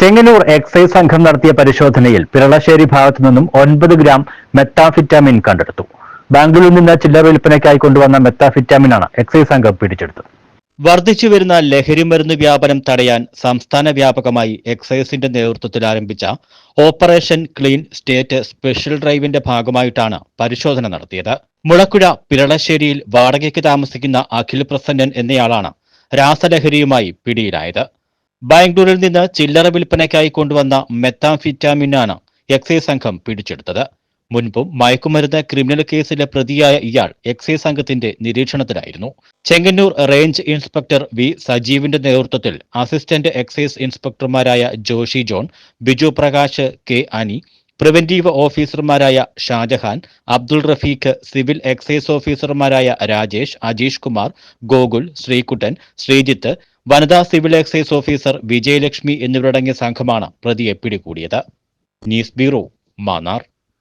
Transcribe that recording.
Chengannur excise സംഘം നടത്തിയ പരിശോധനയിൽ പിരളശ്ശേരി ഭാഗത്തു നിന്നും ഒൻപത് ഗ്രാം മെത്താഫിറ്റാമിൻ കണ്ടെടുത്തു. ബാംഗ്ലൂരിൽ നിന്ന് ചില്ലറ വിൽപ്പനയ്ക്കായി കൊണ്ടുവന്ന മെത്താഫിറ്റാമിനാണ് എക്സൈസ് സംഘം പിടിച്ചെടുത്തത്. വർദ്ധിച്ചു വരുന്ന ലഹരിമരുന്ന് വ്യാപനം തടയാൻ സംസ്ഥാന വ്യാപകമായി എക്സൈസിന്റെ നേതൃത്വത്തിൽ ആരംഭിച്ച ഓപ്പറേഷൻ ക്ലീൻ സ്റ്റേറ്റ് സ്പെഷ്യൽ ഡ്രൈവിന്റെ ഭാഗമായിട്ടാണ് പരിശോധന നടത്തിയത്. മുളക്കുഴ പിരളശ്ശേരിയിൽ വാടകയ്ക്ക് താമസിക്കുന്ന അഖിൽ പ്രസന്നൻ എന്നയാളാണ് രാസലഹരിയുമായി പിടിയിലായത്. ബാംഗ്ലൂരിൽ നിന്ന് ചില്ലറ വിൽപ്പനയ്ക്കായി കൊണ്ടുവന്ന മെത്താംഫിറ്റാമിനാണ് എക്സൈസ് സംഘം പിടിച്ചെടുത്തത്. മുൻപും മയക്കുമരുന്ന് ക്രിമിനൽ കേസിലെ പ്രതിയായ ഇയാൾ എക്സൈസ് സംഘത്തിന്റെ നിരീക്ഷണത്തിലായിരുന്നു. ചെങ്ങന്നൂർ റേഞ്ച് ഇൻസ്പെക്ടർ വി സജീവിന്റെ നേതൃത്വത്തിൽ assistant excise ഇൻസ്പെക്ടർമാരായ Joshy John Biju Prakash K Ani preventive ഓഫീസർമാരായ ഷാജഹാൻ അബ്ദുൾ റഫീഖ് സിവിൽ എക്സൈസ് ഓഫീസർമാരായ രാജേഷ് അജീഷ് കുമാർ ഗോകുൽ ശ്രീകുട്ടൻ ശ്രീജിത്ത് വനിതാ സിവിൽ എക്സൈസ് ഓഫീസർ വിജയലക്ഷ്മി എന്നിവരടങ്ങിയ സംഘമാണ് പ്രതിയെ പിടികൂടിയത്. News bureau Mannar.